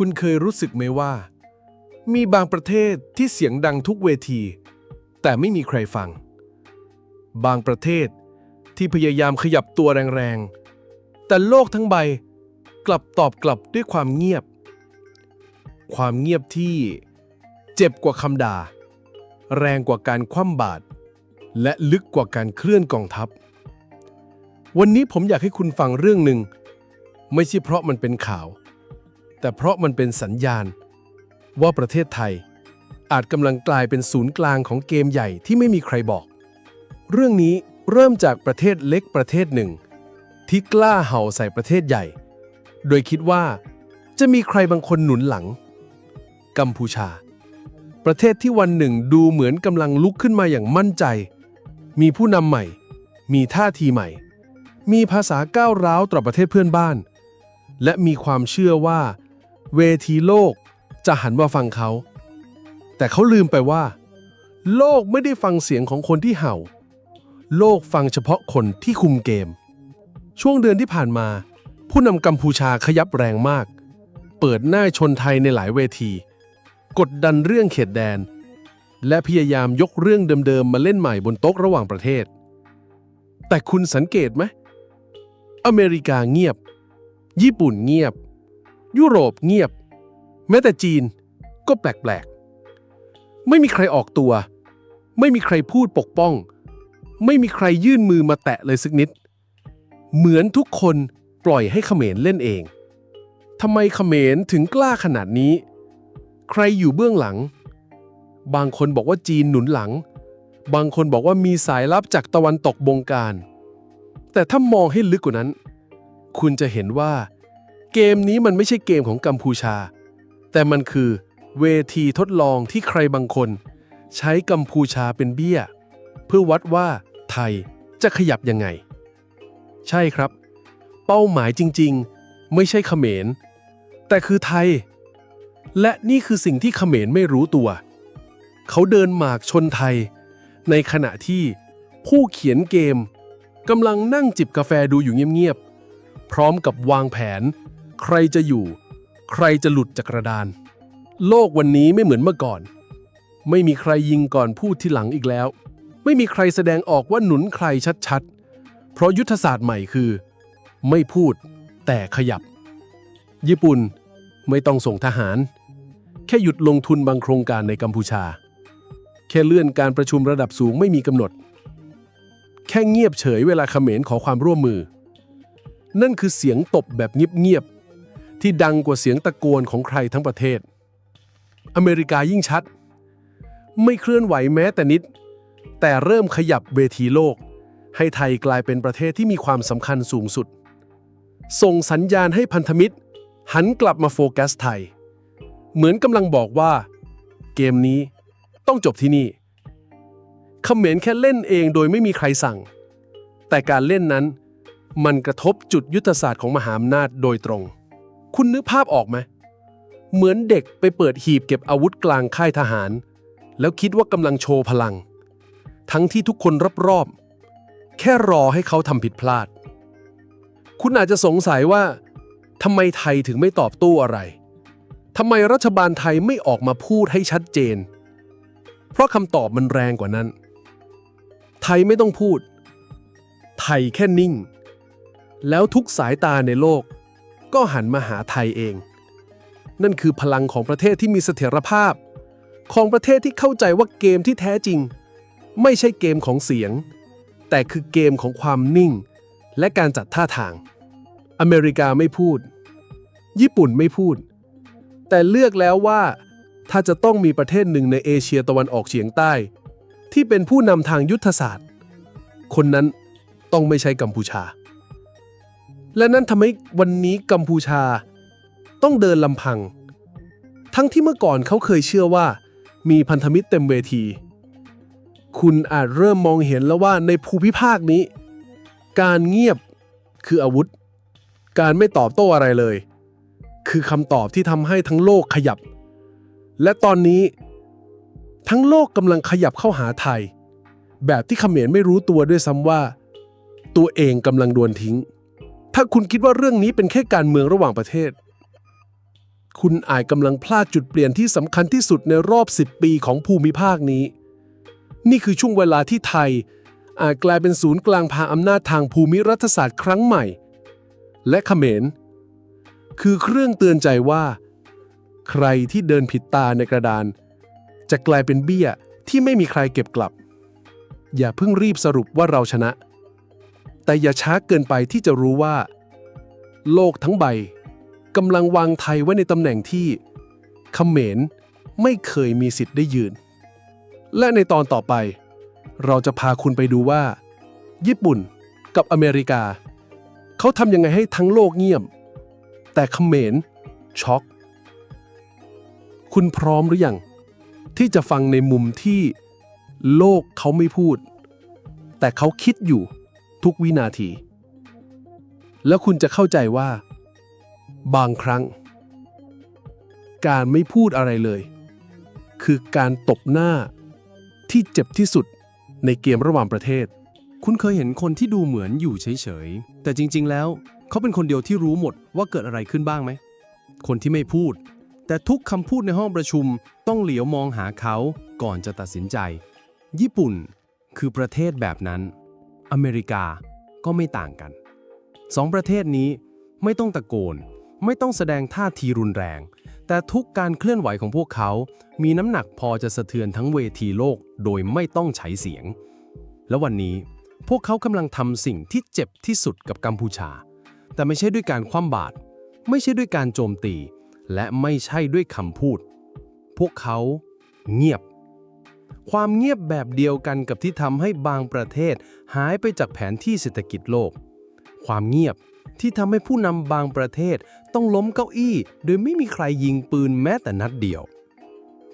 คุณเคยรู้สึกไหมว่า มีบางประเทศที่เสียงดังทุกเวที แต่ไม่มีใครฟัง บางประเทศที่พยายามขยับตัวแรงๆ แต่โลกทั้งใบกลับตอบกลับด้วยความเงียบ ความเงียบที่เจ็บกว่าคำด่า แรงกว่าการคว่ำบาตรและลึกกว่าการเคลื่อนกองทัพ วันนี้ผมอยากให้คุณฟังเรื่องหนึ่ง ไม่ใช่เพราะมันเป็นข่าว แต่เพราะมันเป็นสัญญาณ ว่าประเทศไทย อาจกำลังกลายเป็นศูนย์กลางของเกมใหญ่ที่ไม่มีใครบอก เรื่องนี้เริ่มจากประเทศเล็กประเทศหนึ่ง ที่กล้าเห่าใส่ประเทศใหญ่ โดยคิดว่า จะมีใครบางคนหนุนหลัง กัมพูชา ประเทศที่วันหนึ่งดูเหมือนกำลังลุกขึ้นมาอย่างมั่นใจ มีผู้นำใหม่ มีท่าทีใหม่ มีภาษาก้าวร้าวต่อประเทศเพื่อนบ้านและมีความเชื่อว่า เวทีโลกจะหันมาฟังเขา แต่เขาลืมไปว่า โลกไม่ได้ฟังเสียงของคนที่เห่า โลกฟังเฉพาะคนที่คุมเกม ช่วงเดือนที่ผ่านมา ผู้นำกัมพูชาขยับแรงมาก เปิดหน้าชนไทยในหลายเวที กดดันเรื่องเขตแดน และพยายามยกเรื่องเดิมๆมาเล่นใหม่บนโต๊ะระหว่างประเทศ แต่คุณสังเกตไหมอเมริกาเงียบ ญี่ปุ่นเงียบ ยุโรปเงียบ แม้แต่จีนก็แปลกๆ ไม่มีใครออกตัว ไม่มีใครพูดปกป้อง ไม่มีใครยื่นมือมาแตะเลยสักนิด เหมือนทุกคนปล่อยให้เขมรเล่นเองทำไมเขมรถึงกล้าขนาดนี้ ใครอยู่เบื้องหลัง บางคนบอกว่าจีนหนุนหลัง บางคนบอกว่ามีสายลับจากตะวันตกบงการ แต่ถ้ามองให้ลึกกว่านั้น คุณจะเห็นว่า เกมนี้มันไม่ใช่เกมของกัมพูชา แต่มันคือเวทีทดลองที่ใครบางคน ใช้กัมพูชาเป็นเบี้ย เพื่อวัดว่าไทยจะขยับยังไง ใช่ครับ เป้าหมายจริงๆ ไม่ใช่เขมร แต่คือไทย และนี่คือสิ่งที่เขมรไม่รู้ตัว เขาเดินหมากชนไทย ในขณะที่ผู้เขียนเกมกำลังนั่งจิบกาแฟดูอยู่เงียบๆ พร้อมกับวางแผน ใครจะอยู่ ใครจะหลุดจากกระดาน โลกวันนี้ไม่เหมือนเมื่อก่อน ไม่มีใครยิงก่อนพูดที่หลังอีกแล้ว ไม่มีใครแสดงออกว่าหนุนใครชัดๆ เพราะยุทธศาสตร์ใหม่คือ ไม่พูดแต่ขยับ ญี่ปุ่นไม่ต้องส่งทหาร แค่หยุดลงทุนบางโครงการในกัมพูชา แค่เลื่อนการประชุมระดับสูงไม่มีกำหนด แค่เงียบเฉยเวลาเขมรขอความร่วมมือ นั่นคือเสียงตบแบบเงียบๆ ที่ดังกว่าเสียงตะโกนของใครทั้งประเทศ อเมริกายิ่งชัด ไม่เคลื่อนไหวแม้แต่นิด แต่เริ่มขยับเวทีโลก ให้ไทยกลายเป็นประเทศที่มีความสำคัญสูงสุด ส่งสัญญาณให้พันธมิตร หันกลับมาโฟกัสไทย เหมือนกำลังบอกว่า เกมนี้ต้องจบที่นี่เขมรแค่เล่นเองโดยไม่มีใครสั่ง แต่การเล่นนั้นมันกระทบจุดยุทธศาสตร์ของมหาอำนาจโดยตรง คุณนึกภาพออกไหม เหมือนเด็กไปเปิดหีบเก็บอาวุธกลางค่ายทหาร แล้วคิดว่ากำลังโชว์พลัง ทั้งที่ทุกคนรอบๆ แค่รอให้เขาทำผิดพลาด คุณอาจจะสงสัยว่าทำไมไทยถึงไม่ตอบโต้อะไรทำไมรัฐบาลไทยไม่ออกมาพูดให้ชัดเจน เพราะคำตอบมันแรงกว่านั้น ไทยไม่ต้องพูด ไทยแค่นิ่ง แล้วทุกสายตาในโลก ก็หันมาหาไทยเอง นั่นคือพลังของประเทศที่มีเสถียรภาพ ของประเทศที่เข้าใจว่าเกมที่แท้จริง ไม่ใช่เกมของเสียง แต่คือเกมของความนิ่ง และการจัดท่าทาง อเมริกาไม่พูด ญี่ปุ่นไม่พูด แต่เลือกแล้วว่า ถ้าจะต้องมีประเทศหนึ่งในเอเชียตะวันออกเฉียงใต้ ที่เป็นผู้นำทางยุทธศาสตร์ คนนั้นต้องไม่ใช่กัมพูชา และนั่นทำให้วันนี้กัมพูชา ต้องเดินลำพัง ทั้งที่เมื่อก่อนเขาเคยเชื่อว่า มีพันธมิตรเต็มเวที คุณอาจเริ่มมองเห็นแล้วว่าในภูมิภาคนี้ การเงียบคืออาวุธ การไม่ตอบโต้อะไรเลย คือคำตอบที่ทำให้ทั้งโลกขยับ และตอนนี้ ทั้งโลกกำลังขยับเข้าหาไทย แบบที่เขมรไม่รู้ตัวด้วยซ้ำว่า ตัวเองกำลังโดนทิ้ง ถ้าคุณคิดว่าเรื่องนี้เป็นแค่การเมืองระหว่างประเทศ คุณอาจกำลังพลาดจุดเปลี่ยนที่สำคัญที่สุดในรอบ 10 ปีของภูมิภาคนี้ นี่คือช่วงเวลาที่ไทย อาจกลายเป็นศูนย์กลางพาอำนาจทางภูมิรัฐศาสตร์ครั้งใหม่ และเขมร คือเครื่องเตือนใจว่า ใครที่เดินผิดตาในกระดาน จะกลายเป็นเบี้ยที่ไม่มีใครเก็บกลับ อย่าเพิ่งรีบสรุปว่าเราชนะ แต่อย่าช้าเกินไปที่จะรู้ว่า โลกทั้งใบกำลังวางไทยไว้ในตำแหน่งที่เขมรไม่เคยมีสิทธิ์ได้ยืน และในตอนต่อไป เราจะพาคุณไปดูว่า ญี่ปุ่นกับอเมริกา เขาทำยังไงให้ทั้งโลกเงียบ แต่เขมรช็อก คุณพร้อมหรือยัง ที่จะฟังในมุมที่โลกเขาไม่พูด แต่เขาคิดอยู่ ทุกวินาที แล้วคุณจะเข้าใจว่า บางครั้ง การไม่พูดอะไรเลย คือการตบหน้าที่เจ็บที่สุดในเกมระหว่างประเทศ คุณเคยเห็นคนที่ดูเหมือนอยู่เฉยๆ แต่จริงๆ แล้วเขาเป็นคนเดียวที่รู้หมดว่าเกิดอะไรขึ้นบ้างไหม คนที่ไม่พูด แต่ทุกคำพูดในห้องประชุมต้องเหลียวมองหาเขาก่อนจะตัดสินใจ ญี่ปุ่นคือประเทศแบบนั้น อเมริกาก็ไม่ต่างกันสองประเทศนี้ไม่ต้องตะโกน ไม่ต้องแสดงท่าทีรุนแรง แต่ทุกการเคลื่อนไหวของพวกเขา มีน้ำหนักพอจะสะเทือนทั้งเวทีโลกโดยไม่ต้องใช้เสียง และวันนี้พวกเขากำลังทำสิ่งที่เจ็บที่สุดกับกัมพูชา แต่ไม่ใช่ด้วยการคว่ำบาตรไม่ใช่ด้วยการโจมตี และไม่ใช่ด้วยคำพูด พวกเขาเงียบ ความเงียบแบบเดียวกันกับที่ทำให้บางประเทศ หายไปจากแผนที่เศรษฐกิจโลก ความเงียบที่ทำให้ผู้นำบางประเทศต้องล้มเก้าอี้ โดยไม่มีใครยิงปืนแม้แต่นัดเดียว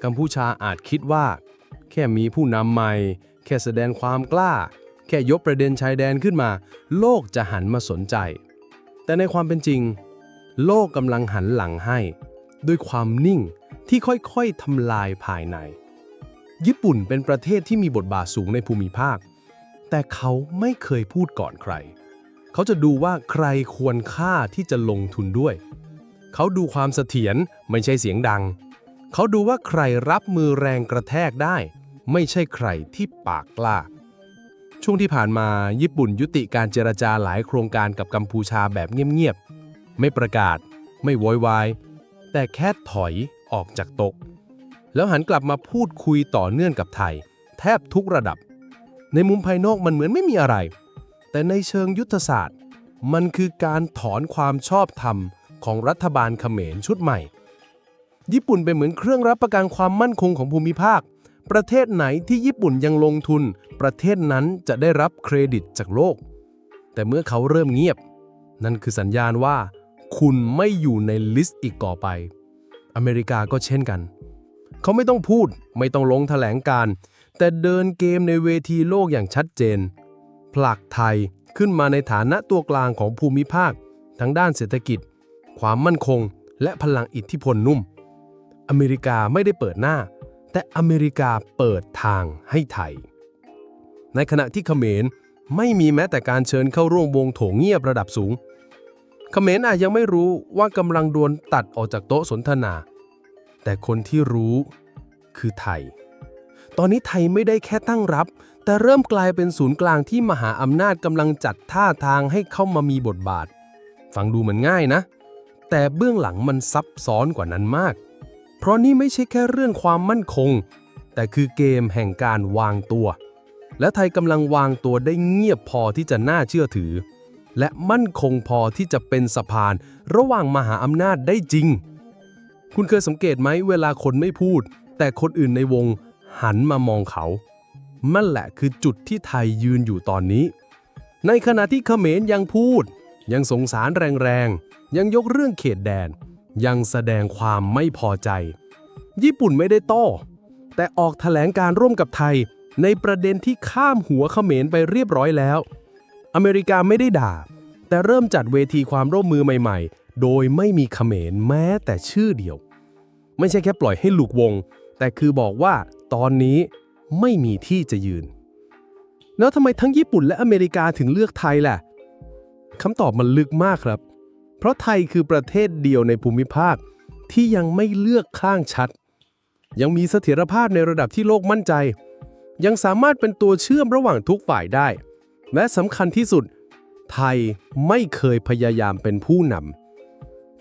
กัมพูชาอาจคิดว่า แค่มีผู้นำใหม่ แค่แสดงความกล้า แค่ยกประเด็นชายแดนขึ้นมา โลกจะหันมาสนใจ แต่ในความเป็นจริง โลกกำลังหันหลังให้ ด้วยความนิ่งที่ค่อยๆทำลายภายใน ญี่ปุ่นเป็นประเทศที่มีบทบาทสูงในภูมิภาค แต่เขาไม่เคยพูดก่อนใคร เขาจะดูว่าใครควรค่าที่จะลงทุนด้วย เขาดูความเสถียรไม่ใช่เสียงดัง เขาดูว่าใครรับมือแรงกระแทกได้ ไม่ใช่ใครที่ปากกล้า ช่วงที่ผ่านมาญี่ปุ่นยุติการเจรจาหลายโครงการกับกัมพูชาแบบเงียบๆ ไม่ประกาศ ไม่โวยวาย แต่แค่ถอยออกจากต๊ะ แล้วหันกลับมาพูดคุยต่อเนื่องกับไทย แทบทุกระดับ ในมุมภายนอกมันเหมือนไม่มีอะไร แต่ในเชิงยุทธศาสตร์ มันคือการถอนความชอบธรรมของรัฐบาลเขมรชุดใหม่ ญี่ปุ่นเป็นเหมือนเครื่องรับประกันความมั่นคงของภูมิภาค ประเทศไหนที่ญี่ปุ่นยังลงทุน ประเทศนั้นจะได้รับเครดิตจากโลก แต่เมื่อเขาเริ่มเงียบ นั่นคือสัญญาณว่า คุณไม่อยู่ในลิสต์อีกต่อไป อเมริกาก็เช่นกัน เขาไม่ต้องพูด ไม่ต้องลงแถลงการ แต่เดินเกมในเวทีโลกอย่างชัดเจน ผลักไทยขึ้นมาในฐานะตัวกลางของภูมิภาค ทั้งด้านเศรษฐกิจ ความมั่นคง และพลังอิทธิพลนุ่ม อเมริกาไม่ได้เปิดหน้า แต่อเมริกาเปิดทางให้ไทย ในขณะที่เขมรไม่มีแม้แต่การเชิญเข้าร่วมวงโถงเงียบระดับสูง เขมรอาจยังไม่รู้ว่ากำลังโดนตัดออกจากโต๊ะสนทนา แต่คนที่รู้คือไทย ตอนนี้ไทยไม่ได้แค่ตั้งรับ แต่เริ่มกลายเป็นศูนย์กลางที่มหาอำนาจกำลังจัดท่าทางให้เข้ามามีบทบาท ฟังดูเหมือนง่ายนะ แต่เบื้องหลังมันซับซ้อนกว่านั้นมาก เพราะนี่ไม่ใช่แค่เรื่องความมั่นคง แต่คือเกมแห่งการวางตัว และไทยกำลังวางตัวได้เงียบพอที่จะน่าเชื่อถือ และมั่นคงพอที่จะเป็นสะพานระหว่างมหาอำนาจได้จริง คุณเคยสังเกตไหมเวลาคนไม่พูด แต่คนอื่นในวงหันมามองเขา นั่นแหละคือจุดที่ไทยยืนอยู่ตอนนี้ ในขณะที่เขมรยังพูด ยังสงสารแรงๆ ยังยกเรื่องเขตแดน ยังแสดงความไม่พอใจ ญี่ปุ่นไม่ได้โต้แต่ออกแถลงการร่วมกับไทย ในประเด็นที่ข้ามหัวเขมรไปเรียบร้อยแล้ว อเมริกาไม่ได้ด่า แต่เริ่มจัดเวทีความร่วมมือใหม่ๆ โดยไม่มีเขมรแม้แต่ชื่อเดียว ไม่ใช่แค่ปล่อยให้หลุกวง แต่คือบอกว่าตอนนี้ไม่มีที่จะยืน แล้วทำไมทั้งญี่ปุ่นและอเมริกาถึงเลือกไทยล่ะคำตอบมันลึกมากครับ เพราะไทยคือประเทศเดียวในภูมิภาคที่ยังไม่เลือกข้างชัด ยังมีเสถียรภาพในระดับที่โลกมั่นใจ ยังสามารถเป็นตัวเชื่อมระหว่างทุกฝ่ายได้ และสำคัญที่สุด ไทยไม่เคยพยายามเป็นผู้นำ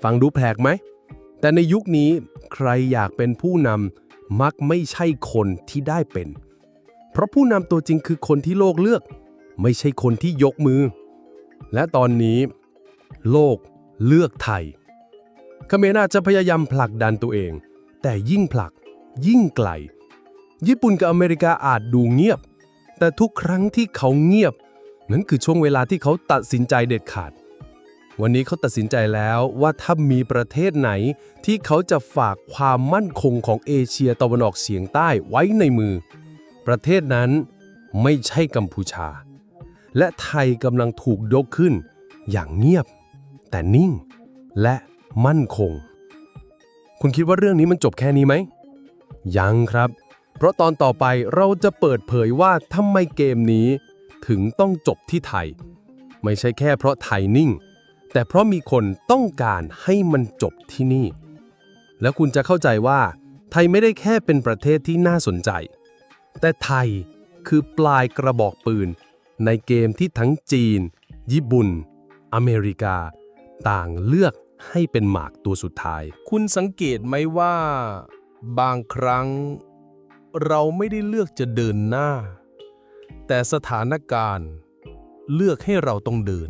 ฟังดูแปลกไหม แต่ในยุคนี้ใครอยากเป็นผู้นำมักไม่ใช่คนที่ได้เป็น เพราะผู้นำตัวจริงคือคนที่โลกเลือก ไม่ใช่คนที่ยกมือ และตอนนี้ โลกเลือกไทยเขมรอาจจะพยายามผลักดันตัวเอง แต่ยิ่งผลัก ยิ่งไกล ญี่ปุ่นกับอเมริกาอาจดูเงียบ แต่ทุกครั้งที่เขาเงียบ นั่นคือช่วงเวลาที่เขาตัดสินใจเด็ดขาด วันนี้เขาตัดสินใจแล้วว่าถ้ามีประเทศไหน ที่เขาจะฝากความมั่นคงของเอเชียตะวันออกเฉียงใต้ไว้ในมือ ประเทศนั้นไม่ใช่กัมพูชา และไทยกำลังถูกยกขึ้น อย่างเงียบ แต่นิ่ง และมั่นคง คุณคิดว่าเรื่องนี้มันจบแค่นี้ไหม ยังครับ เพราะตอนต่อไปเราจะเปิดเผยว่าทำไมเกมนี้ ถึงต้องจบที่ไทย ไม่ใช่แค่เพราะไทยนิ่ง แต่เพราะมีคนต้องการให้มันจบที่นี่ แล้วคุณจะเข้าใจว่า ไทยไม่ได้แค่เป็นประเทศที่น่าสนใจ แต่ไทยคือปลายกระบอกปืน ในเกมที่ทั้งจีน ญี่ปุ่น อเมริกา ต่างเลือกให้เป็นหมากตัวสุดท้าย คุณสังเกตไหมว่า บางครั้ง เราไม่ได้เลือกจะเดินหน้า แต่สถานการณ์ เลือกให้เราต้องเดิน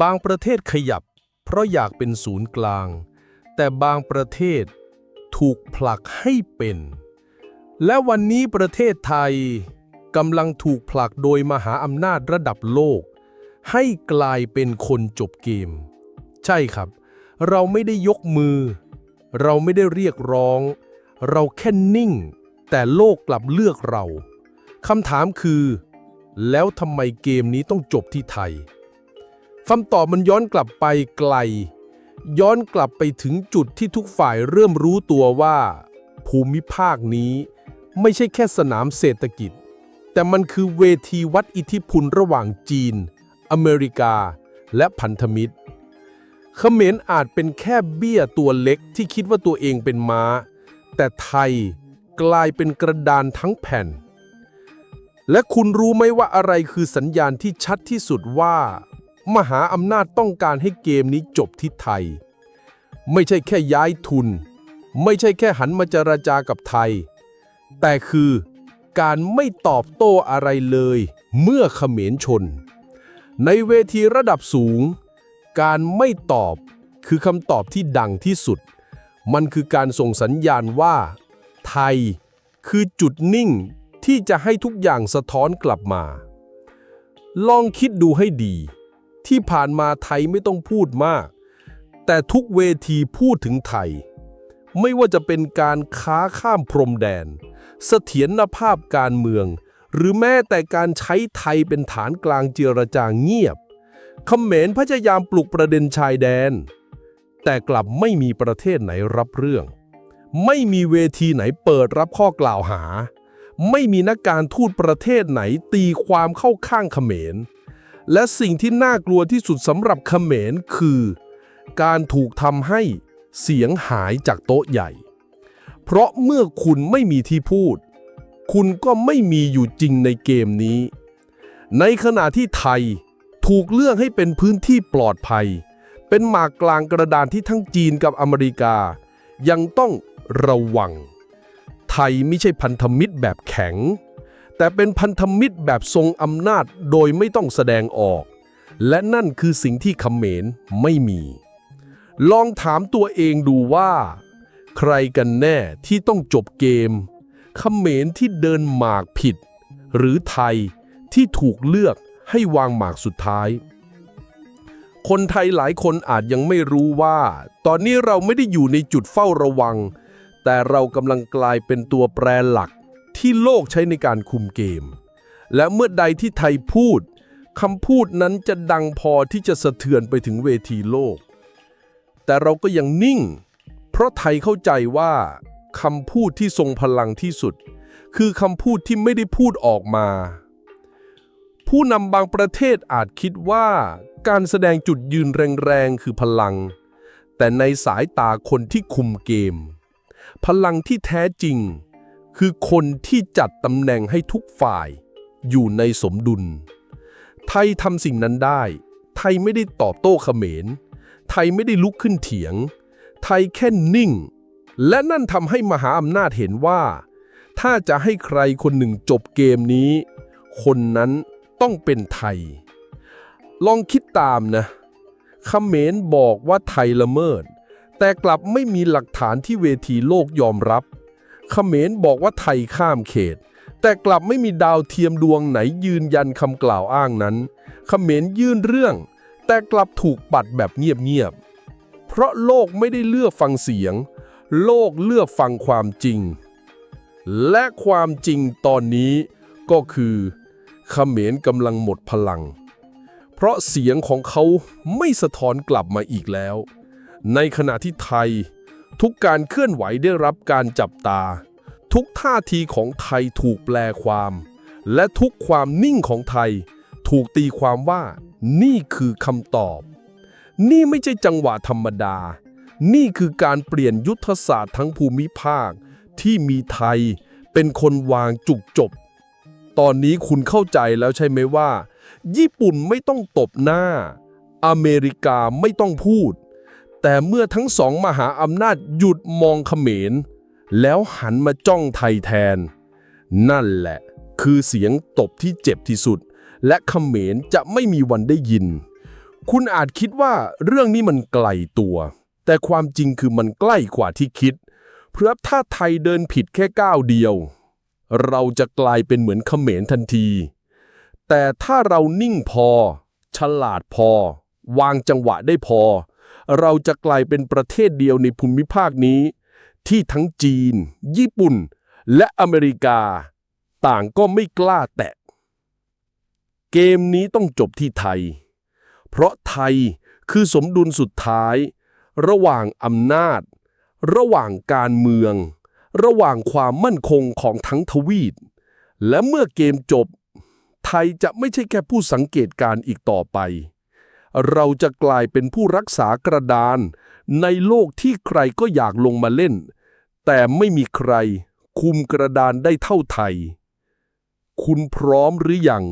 บางประเทศขยับ เพราะอยากเป็นศูนย์กลาง แต่บางประเทศถูกผลักให้เป็น และวันนี้ประเทศไทยกำลังถูกผลักโดยมหาอำนาจระดับโลก ให้กลายเป็นคนจบเกม ใช่ครับ เราไม่ได้ยกมือ เราไม่ได้เรียกร้อง เราแค่นิ่ง แต่โลกกลับเลือกเราคำถามคือ แล้วทำไมเกมนี้ต้องจบที่ไทย คำตอบมันย้อนกลับไปไกล ย้อนกลับไปถึงจุดที่ทุกฝ่ายเริ่มรู้ตัวว่า ภูมิภาคนี้ไม่ใช่แค่สนามเศรษฐกิจ แต่มันคือเวทีวัดอิทธิพลระหว่างจีน อเมริกา และพันธมิตรเขมรอาจเป็นแค่เบี้ยตัวเล็กที่คิดว่าตัวเองเป็นม้า แต่ไทยกลายเป็นกระดานทั้งแผ่น และคุณรู้ไหมว่าอะไรคือสัญญาณที่ชัดที่สุดว่า มหาอำนาจต้องการให้เกมนี้จบที่ไทย ไม่ใช่แค่ย้ายทุน ไม่ใช่แค่หันมาเจรจากับไทย แต่คือการไม่ตอบโต้อะไรเลย เมื่อเขมรชน ในเวทีระดับสูง การไม่ตอบคือคำตอบที่ดังที่สุด มันคือการส่งสัญญาณว่า ไทยคือจุดนิ่งที่จะให้ทุกอย่างสะท้อนกลับมา ลองคิดดูให้ดี ที่ผ่านมาไทยไม่ต้องพูดมาก แต่ทุกเวทีพูดถึงไทย ไม่ว่าจะเป็นการค้าข้ามพรมแดน เสถียรภาพการเมือง หรือแม้แต่การใช้ไทยเป็นฐานกลางเจรจาเงียบเขมรพยายามปลุกประเด็นชายแดน แต่กลับไม่มีประเทศไหนรับเรื่อง ไม่มีเวทีไหนเปิดรับข้อกล่าวหา ไม่มีนักการทูตประเทศไหนตีความเข้าข้างเขมร และสิ่งที่น่ากลัวที่สุดสำหรับเขมรคือ การถูกทำให้เสียงหายจากโต๊ะใหญ่ เพราะเมื่อคุณไม่มีที่พูด คุณก็ไม่มีอยู่จริงในเกมนี้ ในขณะที่ไทยถูกเลือกให้เป็นพื้นที่ปลอดภัย เป็นหมากกลางกระดานที่ทั้งจีนกับอเมริกา ยังต้องระวัง ไทยไม่ใช่พันธมิตรแบบแข็ง แต่เป็นพันธมิตรแบบทรงอำนาจโดยไม่ต้องแสดงออก และนั่นคือสิ่งที่เขมรไม่มี ลองถามตัวเองดูว่า ใครกันแน่ที่ต้องจบเกมเขมรที่เดินหมากผิด หรือไทยที่ถูกเลือกให้วางหมากสุดท้าย คนไทยหลายคนอาจยังไม่รู้ว่า ตอนนี้เราไม่ได้อยู่ในจุดเฝ้าระวัง แต่เรากำลังกลายเป็นตัวแปรหลัก ที่โลกใช้ในการคุมเกม และเมื่อใดที่ไทยพูดคำพูดนั้นจะดังพอที่จะสะเทือนไปถึงเวทีโลก แต่เราก็ยังนิ่ง เพราะไทยเข้าใจว่าคำพูดที่ทรงพลังที่สุด คือคำพูดที่ไม่ได้พูดออกมา ผู้นำบางประเทศอาจคิดว่าการแสดงจุดยืนแรงๆ คือพลัง แต่ในสายตาคนที่คุมเกม พลังที่แท้จริง คือคนที่จัดตำแหน่งให้ทุกฝ่าย อยู่ในสมดุล ไทยทำสิ่งนั้นได้ ไทยไม่ได้ตอบโต้เขมร ไทยไม่ได้ลุกขึ้นเถียง ไทยแค่นิ่ง และนั่นทำให้มหาอำนาจเห็นว่า ถ้าจะให้ใครคนหนึ่งจบเกมนี้ คนนั้นต้องเป็นไทย ลองคิดตามนะเขมรบอกว่าไทยละเมิด แต่กลับไม่มีหลักฐานที่เวทีโลกยอมรับ เขมรบอกว่าไทยข้ามเขต แต่กลับไม่มีดาวเทียมดวงไหนยืนยันคำกล่าวอ้างนั้น เขมรยื่นเรื่อง แต่กลับถูกปัดแบบเงียบๆ เพราะโลกไม่ได้เลือกฟังเสียง โลกเลือกฟังความจริง และความจริงตอนนี้ก็คือเขมรกำลังหมดพลัง เพราะเสียงของเขาไม่สะท้อนกลับมาอีกแล้ว ในขณะที่ไทย ทุกการเคลื่อนไหวได้รับการจับตา ทุกท่าทีของไทยถูกแปลความ และทุกความนิ่งของไทย ถูกตีความว่า นี่คือคำตอบ นี่ไม่ใช่จังหวะธรรมดา นี่คือการเปลี่ยนยุทธศาสตร์ทั้งภูมิภาค ที่มีไทย เป็นคนวางจุกจบ ตอนนี้คุณเข้าใจแล้วใช่ไหมว่า ญี่ปุ่นไม่ต้องตบหน้า อเมริกาไม่ต้องพูด แต่เมื่อทั้งสองมหาอำนาจหยุดมองเขมร แล้วหันมาจ้องไทยแทน นั่นแหละ คือเสียงตบที่เจ็บที่สุด และเขมรจะไม่มีวันได้ยิน คุณอาจคิดว่าเรื่องนี้มันไกลตัว แต่ความจริงคือมันใกล้กว่าที่คิด เพราะถ้าไทยเดินผิดแค่ก้าวเดียว เราจะกลายเป็นเหมือนเขมรทันที แต่ถ้าเรานิ่งพอ ฉลาดพอ วางจังหวะได้พอ เราจะกลายเป็นประเทศเดียวในภูมิภาคนี้ ที่ทั้งจีน ญี่ปุ่น และอเมริกา ต่างก็ไม่กล้าแตะ เกมนี้ต้องจบที่ไทย เพราะไทยคือสมดุลสุดท้าย ระหว่างอำนาจ ระหว่างการเมือง ระหว่างความมั่นคงของทั้งทวีป และเมื่อเกมจบ ไทยจะไม่ใช่แค่ผู้สังเกตการณ์อีกต่อไป เราจะกลายเป็นผู้รักษากระดาน ในโลกที่ใครก็อยากลงมาเล่น แต่ไม่มีใคร คุมกระดานได้เท่าไทย คุณพร้อมหรือยัง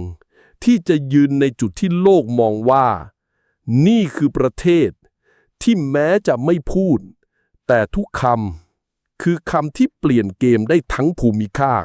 ที่จะยืนในจุดที่โลกมองว่า นี่คือประเทศ ที่แม้จะไม่พูด แต่ทุกคำคือคำที่เปลี่ยนเกมได้ทั้งภูมิภาค